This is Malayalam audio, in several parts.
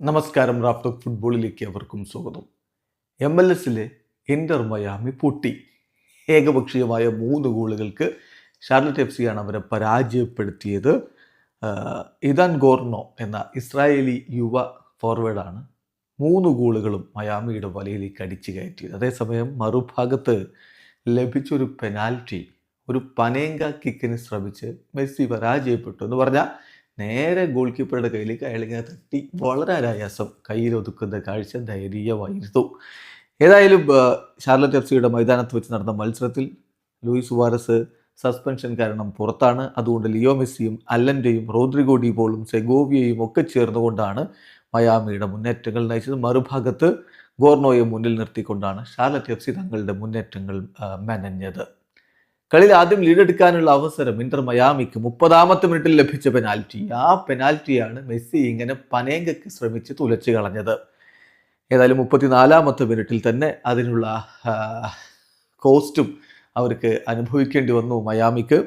നമസ്കാരം റാഫ്റ്റോക്ക് ഫുട്ബോളിലേക്ക് അവർക്കും സ്വാഗതം. എം എൽ എസിലെ ഇന്റർ മയാമി പൊട്ടി. ഏകപക്ഷീയമായ മൂന്ന് ഗോളുകൾക്ക് ഷാർലറ്റ് എഫ് സിയാണ് അവരെ പരാജയപ്പെടുത്തിയത്. ഇതാൻ ഗോർണോ എന്ന ഇസ്രായേലി യുവ ഫോർവേഡാണ് മൂന്ന് ഗോളുകളും മയാമിയുടെ വലയിലേക്ക് അടിച്ചു കയറ്റിയത്. അതേസമയം മറുഭാഗത്ത് ലഭിച്ചൊരു പെനാൽറ്റി ഒരു പനേങ്ക കിക്കിന് ശ്രമിച്ച് മെസ്സി പരാജയപ്പെട്ടു എന്ന് പറഞ്ഞാൽ നേരെ ഗോൾ കീപ്പറുടെ കയ്യിലേക്ക് അയാളിങ്ങനെ തട്ടി. വളരെ അനായാസം കയ്യിലൊതുക്കുന്ന കാഴ്ച ധൈര്യമായിരുന്നു. ഏതായാലും ഷാർലറ്റ് എഫ് സിയുടെ മൈതാനത്ത് വെച്ച് നടന്ന മത്സരത്തിൽ ലൂയിസ് സുവാരസ് സസ്പെൻഷൻ കാരണം പുറത്താണ്. അതുകൊണ്ട് ലിയോ മെസ്സിയും അല്ലന്റെയും റോദ്രിഗോ ഡിപോളും സെഗോവിയയും ഒക്കെ ചേർന്നുകൊണ്ടാണ് മയാമിയുടെ മുന്നേറ്റങ്ങൾ നയിച്ചത്. മറുഭാഗത്ത് ഗോർണോയെ മുന്നിൽ നിർത്തിക്കൊണ്ടാണ് ഷാർലറ്റ് എഫ് സി തങ്ങളുടെ മുന്നേറ്റങ്ങൾ മെനഞ്ഞത്. കളിയിൽ ആദ്യം ലീഡ് എടുക്കാനുള്ള അവസരം ഇന്റർ മയാമിക്ക് മുപ്പതാമത്തെ മിനിറ്റിൽ ലഭിച്ച പെനാൽറ്റി ആ പെനാൽറ്റിയാണ് മെസ്സി ഇങ്ങനെ പനേങ്കയ്ക്ക് ശ്രമിച്ച് തുലച്ചു കളഞ്ഞത്. ഏതായാലും മുപ്പത്തിനാലാമത്തെ മിനിറ്റിൽ തന്നെ അതിനുള്ള കോസ്റ്റും അവർക്ക് അനുഭവിക്കേണ്ടി വന്നു മയാമിക്ക്.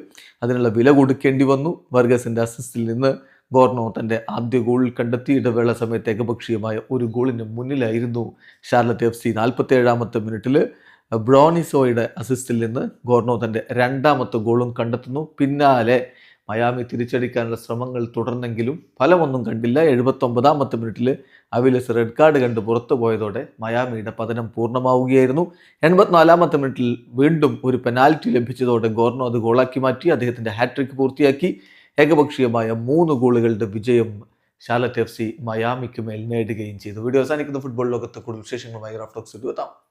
അതിനുള്ള വില കൊടുക്കേണ്ടി വന്നു. വർഗസിന്റെ അസിസ്റ്റിൽ നിന്ന് ഗോർണോ തന്റെ ആദ്യ ഗോൾ കണ്ടെത്തി ഇടവേള സമയത്ത് ഏകപക്ഷീയമായ ഒരു ഗോളിന് മുന്നിലായിരുന്നു. ഷാർലറ്റ് എഫ് സി നാൽപ്പത്തി ഏഴാമത്തെ മിനിറ്റിൽ ബ്രോണിസോയുടെ അസിസ്റ്റിൽ നിന്ന് ഗോർണോ തന്റെ രണ്ടാമത്തെ ഗോളും കണ്ടെത്തുന്നു. പിന്നാലെ മയാമി തിരിച്ചടിക്കാനുള്ള ശ്രമങ്ങൾ തുടർന്നെങ്കിലും ഫലമൊന്നും കണ്ടില്ല. എഴുപത്തൊമ്പതാമത്തെ മിനിറ്റിൽ അവിലസ് റെഡ് കാർഡ് കണ്ട് പുറത്തു പോയതോടെ മയാമിയുടെ പതനം പൂർണമാവുകയായിരുന്നു. എൺപത്തിനാലാമത്തെ മിനിറ്റിൽ വീണ്ടും ഒരു പെനാൽറ്റി ലഭിച്ചതോടെ ഗോർണോ അത് ഗോളാക്കി മാറ്റി. അദ്ദേഹത്തിന്റെ ഹാട്രിക് പൂർത്തിയാക്കി. ഏകപക്ഷീയമായ മൂന്ന് ഗോളുകളുടെ വിജയം ഷാലറ്റ് എഫ് സി മയാമിക്ക് മേൽ നേടുകയും ചെയ്തു. വീഡിയോ അവസാനിക്കുന്ന. ഫുട്ബോൾ ലോകത്തെ കൂടുതൽ വിശേഷങ്ങളുമായി റാഫ്റ്റോക്സ് എത്താം.